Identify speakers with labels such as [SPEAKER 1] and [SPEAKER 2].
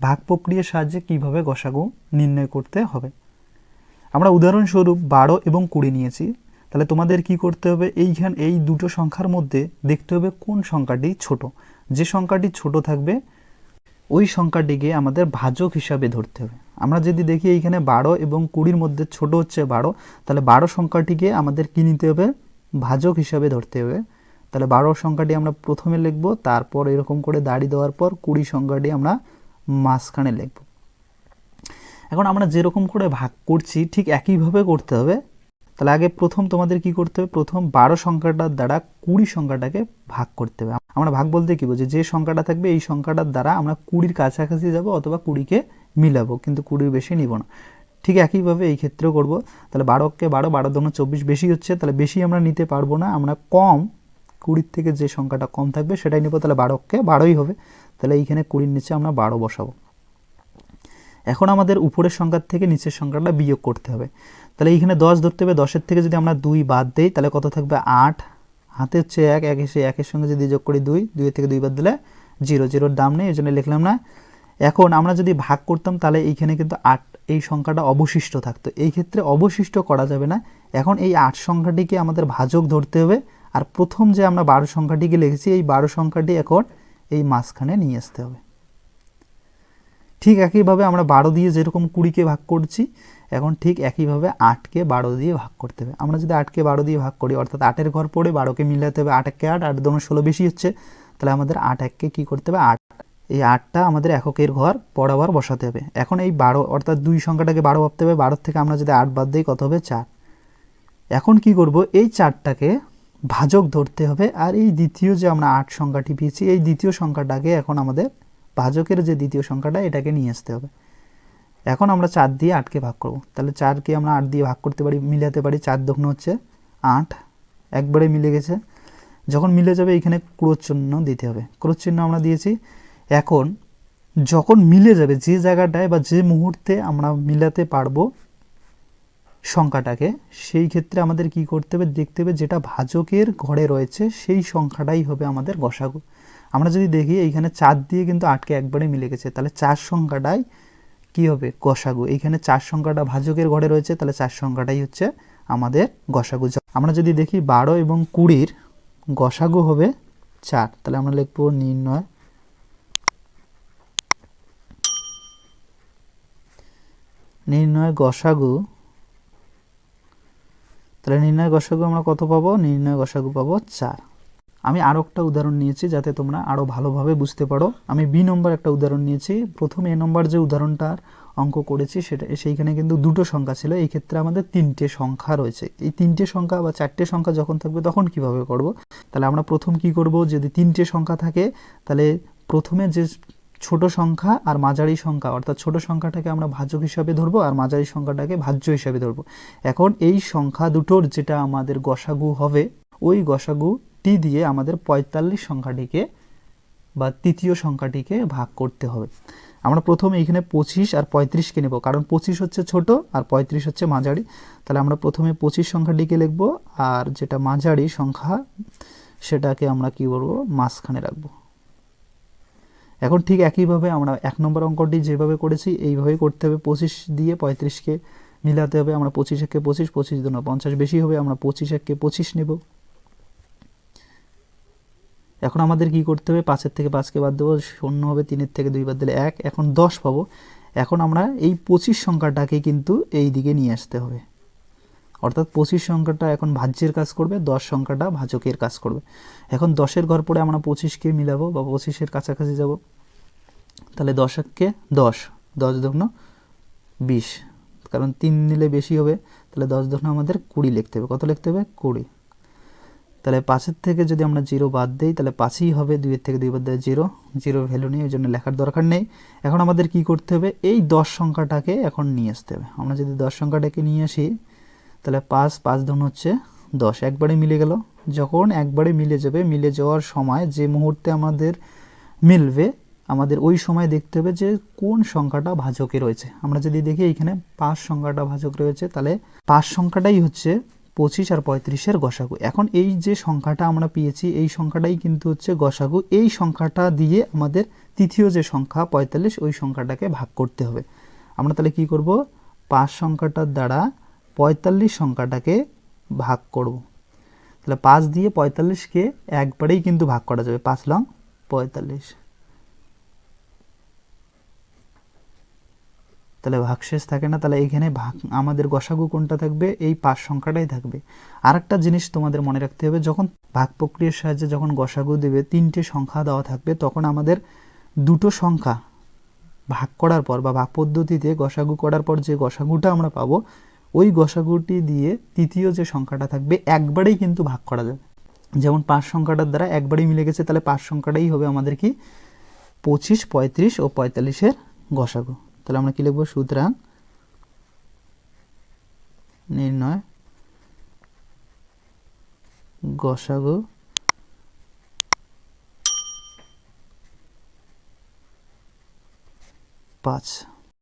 [SPEAKER 1] ভাগ প্রক্রিয়ার সাহায্যে কীভাবে গসাগু নির্ণয় করতে হবে? আমরা উদাহরণস্বরূপ বারো এবং কুড়ি নিয়েছি। তাহলে তোমাদের কি করতে হবে? এইখান, এই দুটো সংখ্যার মধ্যে দেখতে হবে কোন সংখ্যাটি ছোট। যে সংখ্যাটি ছোট থাকবে, ওই সংখ্যাটিকে আমাদের ভাজক হিসাবে ধরতে হবে। আমরা যদি দেখি এইখানে বারো এবং কুড়ির মধ্যে ছোট হচ্ছে বারো, তাহলে বারো সংখ্যাটিকে আমাদের কি নিতে হবে? ভাজক হিসাবে ধরতে হবে। তাহলে বারো সংখ্যাটি আমরা প্রথমে লিখব, তারপর এরকম করে দাড়ি দেওয়ার পর কুড়ি সংখ্যাটি আমরা মাঝখানে লিখব। এখন আমরা যেরকম করে ভাগ করছি, ঠিক একইভাবে করতে হবে। তাহলে আগে প্রথম তোমাদের কি করতে হবে? প্রথম বারো সংখ্যাটার দ্বারা কুড়ি সংখ্যাটাকে ভাগ করতে হবে। আমরা ভাগ বলতে কি বলছি যে সংখ্যাটা থাকবে, এই সংখ্যাটার দ্বারা আমরা কুড়ির কাছাকাছি যাব অথবা কুড়িকে মিলাবো, কিন্তু কুড়ির বেশি নিব না। ঠিক একইভাবে এই ক্ষেত্রেও করব। তাহলে বারোকে বারো বারো দোনো চব্বিশ বেশি হচ্ছে, তাহলে বেশি আমরা নিতে পারব না। আমরা কম কুড়ির থেকে যে সংখ্যাটা কম থাকবে সেটাই নিব, তাহলে বারোকে বারোই হবে। তাহলে এইখানে কুড়ির নিচে আমরা বারো বসাবো। এখন আমাদের উপরের সংখ্যার থেকে নিচের সংখ্যাটা বিয়োগ করতে হবে। তাহলে এইখানে দশ ধরতে হবে, দশের থেকে যদি আমরা দুই বাদ দিই, তাহলে কত থাকবে? আট। হাতে হচ্ছে এক এক এসে একের সঙ্গে যদি যোগ করি দুই, দুইয়ের থেকে দুই বাদ দিলে জিরো। জিরোর দাম নেই এই জন্য লিখলাম না। এখন আমরা যদি ভাগ করতাম, তাহলে এইখানে কিন্তু আট, এই সংখ্যাটা অবশিষ্ট থাকতো। এই ক্ষেত্রে অবশিষ্ট করা যাবে না। এখন এই আট সংখ্যাটিকে আমাদের ভাজক ধরতে হবে। আর প্রথম যে আমরা বারো সংখ্যাটিকে লিখেছি, এই বারো সংখ্যাটি এখন এই মাঝখানে নিয়ে আসতে হবে। ঠিক একইভাবে আমরা বারো দিয়ে যেরকম কুড়িকে ভাগ করছি, এখন ঠিক একইভাবে আটকে বারো দিয়ে ভাগ করতে হবে। আমরা যদি আটকে বারো দিয়ে ভাগ করি, অর্থাৎ আটের ঘর পড়ে বারোকে মিলাতে হবে, আট এককে আট আট দোনো ষোলো বেশি হচ্ছে, তাহলে আমাদের আট এককে কী করতে হবে? আট। এই আটটা আমাদের এককের ঘর বরাবর বসাতে হবে। এখন এই বারো, অর্থাৎ দুই সংখ্যাটাকে বারো ভাবতে হবে, বারোর থেকে আমরা যদি আট বাদ দিই, কত হবে? চার। এখন কি করব? এই চারটাকে ভাজক ধরতে হবে। আর এই দ্বিতীয় যে আমরা আট সংখ্যাটি পেয়েছি, এই দ্বিতীয় সংখ্যাটাকে এখন আমাদের ভাজকের যে দ্বিতীয় সংখ্যাটা, এটাকে নিয়ে আসতে হবে। এখন আমরা চার দিয়ে আটকে ভাগ করব। তাহলে চারকে আমরা আট দিয়ে ভাগ করতে পারি, মিলাতে পারি। চার দক্ষিণ হচ্ছে আট, একবারে মিলে গেছে। যখন মিলে যাবে, এখানে ক্রোধ চিহ্ন দিতে হবে। ক্রোধ চিহ্ন আমরা দিয়েছি। এখন যখন মিলে যাবে, যে জায়গাটায় বা যে মুহূর্তে আমরা মিলাতে পারব সংখ্যাটাকে, সেই ক্ষেত্রে আমাদের কি করতে হবে? দেখতে হবে যেটা ভাজকের ঘরে রয়েছে, সেই সংখ্যাটাই হবে আমাদের গসাগু। আমরা যদি দেখি এইখানে চার দিয়ে কিন্তু আটকে একবারে মিলে গেছে, তাহলে চার সংখ্যাটাই কি হবে? গসাগু। এইখানে চার সংখ্যাটা ভাজকের ঘরে রয়েছে, তাহলে চার সংখ্যাটাই হচ্ছে আমাদের গসাগু। আমরা যদি দেখি বারো এবং কুড়ির গসাগু হবে চার, তাহলে আমরা লিখব নির্ণয়। নির্ণয় গসাগু তাহলে নির্ণয় গসাগু আমরা কত পাবো? নির্ণয় গসাগু পাবো চার। আমি আরও একটা উদাহরণ নিয়েছি যাতে তোমরা আরও ভালোভাবে বুঝতে পারো। আমি বি নম্বর একটা উদাহরণ নিয়েছি। প্রথম এ নম্বর যে উদাহরণটার অঙ্ক করেছি সেটা, সেইখানে কিন্তু দুটো সংখ্যা ছিল। এই ক্ষেত্রে আমাদের তিনটে সংখ্যা রয়েছে। এই তিনটে সংখ্যা বা চারটে সংখ্যা যখন থাকবে তখন কীভাবে করব? তাহলে আমরা প্রথম কি করব? যদি তিনটে সংখ্যা থাকে, তাহলে প্রথমে যে ছোট সংখ্যা আর মাঝারি সংখ্যা, অর্থাৎ ছোট সংখ্যাটাকে আমরা ভাজক হিসাবে ধরবো আর মাঝারি সংখ্যাটাকে ভাজ্য হিসাবে ধরবো। এখন এই সংখ্যা দুটোর যেটা আমাদের গসাগু হবে, ওই গসাগুটি দিয়ে আমাদের পঁয়তাল্লিশ সংখ্যাটিকে বা তৃতীয় সংখ্যাটিকে ভাগ করতে হবে। আমরা প্রথমে এখানে পঁচিশ আর পঁয়ত্রিশকে নেব, কারণ পঁচিশ হচ্ছে ছোট আর পঁয়ত্রিশ হচ্ছে মাঝারি। তাহলে আমরা প্রথমে পঁচিশ সংখ্যাটিকে লিখব আর যেটা মাঝারি সংখ্যা, সেটাকে আমরা কি করব মাঝখানে রাখব। এখন ঠিক একইভাবে আমরা এক নম্বর অঙ্কটি যেভাবে করেছি, এইভাবেই করতে হবে। পঁচিশ দিয়ে পঁয়ত্রিশকে মিলাতে হবে, আমরা পঁচিশ একে পঁচিশ পঁচিশ দুনো পঞ্চাশ, বেশি হবে আমরা পঁচিশ একে পঁচিশ নেব। এখন আমাদের কি করতে হবে? পাঁচের থেকে পাঁচকে বাদ দেবো, শূন্য হবে, তিনের থেকে দুই বাদ দিলে এক, এখন দশ পাবো। এখন আমরা এই পঁচিশ সংখ্যাটাকে কিন্তু এই দিকে নিয়ে আসতে হবে। অর্থাৎ পঁচিশ সংখ্যাটা এখন ভাজ্যের কাজ করবে, দশ সংখ্যাটা ভাজকের কাজ করবে। এখন দশের ঘর পরে আমরা পঁচিশকে মিলাবো বা পঁচিশের কাছাকাছি যাব। তাহলে দশককে দশ দশ দগ্ন বিশ। কারণ তিন নিলে বেশি হবে, তাহলে দশ দগ্ন আমাদের কুড়ি লিখতে হবে। কত লিখতে হবে? কুড়ি। তাহলে পাঁচের থেকে যদি আমরা জিরো বাদ দিই, তাহলে পাঁচই হবে, দুইয়ের থেকে দুই বাদ দেয় জিরো জিরো ভ্যালু নেই, ওই জন্য লেখার দরকার নেই। এখন আমাদের কি করতে হবে? এই দশ সংখ্যাটাকে এখন নিয়ে আসতে হবে। আমরা যদি দশ সংখ্যাটাকে নিয়ে আসি তাহলে পাঁচ পাঁচ ধন হচ্ছে দশ। একবারে মিলে গেল। যখন একবারে মিলে যাবে, মিলে যাওয়ার সময় যে মুহূর্তে আমাদের মিলবে, আমাদের ওই সময় দেখতে হবে যে কোন সংখ্যাটা ভাজকে রয়েছে। আমরা যদি দেখি এখানে পাঁচ সংখ্যাটা ভাজক রয়েছে, তাহলে পাঁচ সংখ্যাটাই হচ্ছে পঁচিশ আর পঁয়ত্রিশের গসাগু। এখন এই যে সংখ্যাটা আমরা পেয়েছি, এই সংখ্যাটাই কিন্তু হচ্ছে গসাগু। এই সংখ্যাটা দিয়ে আমাদের তৃতীয় যে সংখ্যা পঁয়তাল্লিশ, ওই সংখ্যাটাকে ভাগ করতে হবে। আমরা তাহলে কি করব? পাঁচ সংখ্যাটার দ্বারা পঁয়তাল্লিশ সংখ্যাটাকে ভাগ করব। তাহলে পাঁচ দিয়ে পঁয়তাল্লিশকে একবারেই কিন্তু ভাগ করা যাবে, পাঁচ লং পঁয়তাল্লিশ। তাহলে ভাগশেষ থাকে না, তাহলে এইখানে ভাগ, আমাদের গসাগু কোনটা থাকবে? এই পাঁচ সংখ্যাটাই থাকবে। আরেকটা জিনিস তোমাদের মনে রাখতে হবে, যখন ভাগ প্রক্রিয়ার সাহায্যে যখন গসাগু দেবে, তিনটে সংখ্যা দেওয়া থাকবে, তখন আমাদের দুটো সংখ্যা ভাগ করার পর বা ভাগ পদ্ধতিতে গসাগু করার পর যে গসাগুটা আমরা পাবো ওই গসাগুটি দিয়ে তৃতীয় যে সংখ্যাটা থাকবে, একবারেই কিন্তু ভাগ করা যাবে। যেমন পাঁচ সংখ্যাটার দ্বারা একবারেই মিলে গেছে, তাহলে পাঁচ সংখ্যাটাই হবে আমাদের কি? পঁচিশ, পঁয়ত্রিশ ও পঁয়তাল্লিশের গসাগু। তাহলে আমরা কি লিখব? সুতরাং নির্ণয় গসাগু পাঁচ।